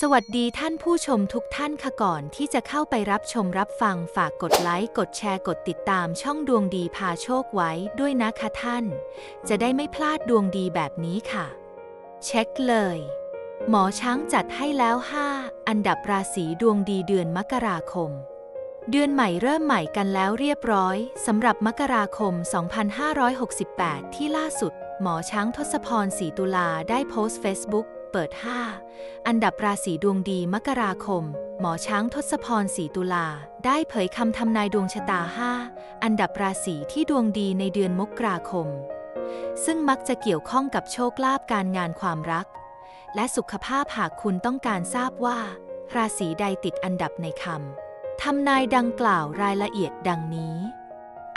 สวัสดีท่านผู้ชมทุกท่านค่ะก่อนที่จะเข้าไปรับชมรับฟังฝากกดไลค์กดแชร์กดติดตามช่องดวงดีพาโชคไว้ด้วยนะคะท่าน จะได้ไม่พลาดดวงดีแบบนี้ค่ะ เช็คเลย หมอช้างจัดให้แล้ว 5 อันดับราศีดวงดีเดือนมกราคม เดือนใหม่เริ่มใหม่กันแล้วเรียบร้อยสำหรับมกราคม 2568 ที่ล่าสุด หมอช้างทศพรศรีตุลาได้โพสต์ Facebook เปิด 5 อันดับราศีดวงดีมกราคม หมอช้างทศพรศรีตุลา ได้เผยคำทำนายดวงชะตา 5 อันดับราศีที่ดวงดีในเดือนมกราคม ซึ่งมักจะเกี่ยวข้องกับโชคลาภการงานความรัก และสุขภาพหากคุณต้องการทราบว่า ราศีใดติดอันดับในคำทำนายดังกล่าวรายละเอียดดังนี้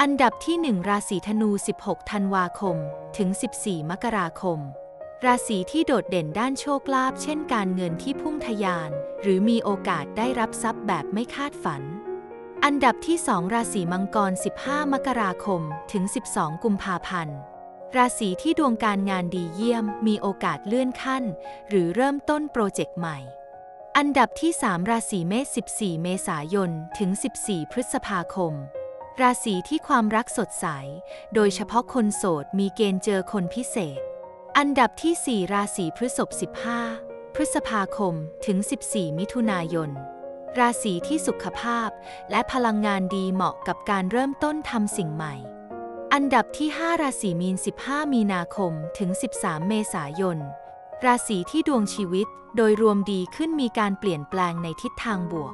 อันดับที่ 1 ราศีธนู 16 ธันวาคม ถึง 14 มกราคม ราศีที่โดดเด่นด้านโชคลาภเช่นการเงินที่พุ่งทะยาน หรือมีโอกาสได้รับทรัพย์แบบไม่คาดฝัน อันดับที่ 2 ราศีมังกร 15 มกราคม ถึง 12 กุมภาพันธ์ ราศีที่ดวงการงานดีเยี่ยม มีโอกาสเลื่อนขั้น หรือเริ่มต้นโปรเจกต์ใหม่ อันดับที่ 3 ราศีเมษ 14 เมษายน ถึง 14 พฤษภาคมราศีที่ความรักสดใส โดยเฉพาะคนโสดมีเกณฑ์เจอคนพิเศษ อันดับที่ 4 ราศีพฤษภ15 พฤษภาคมถึง 14 มิถุนายน ราศีที่สุขภาพและพลังงานดีเหมาะกับการเริ่มต้นทำสิ่งใหม่ อันดับที่ 5 ราศีมีน 15 มีนาคมถึง 13 เมษายน ราศีที่ดวงชีวิตโดยรวมดีขึ้นมีการเปลี่ยนแปลงในทิศทางบวก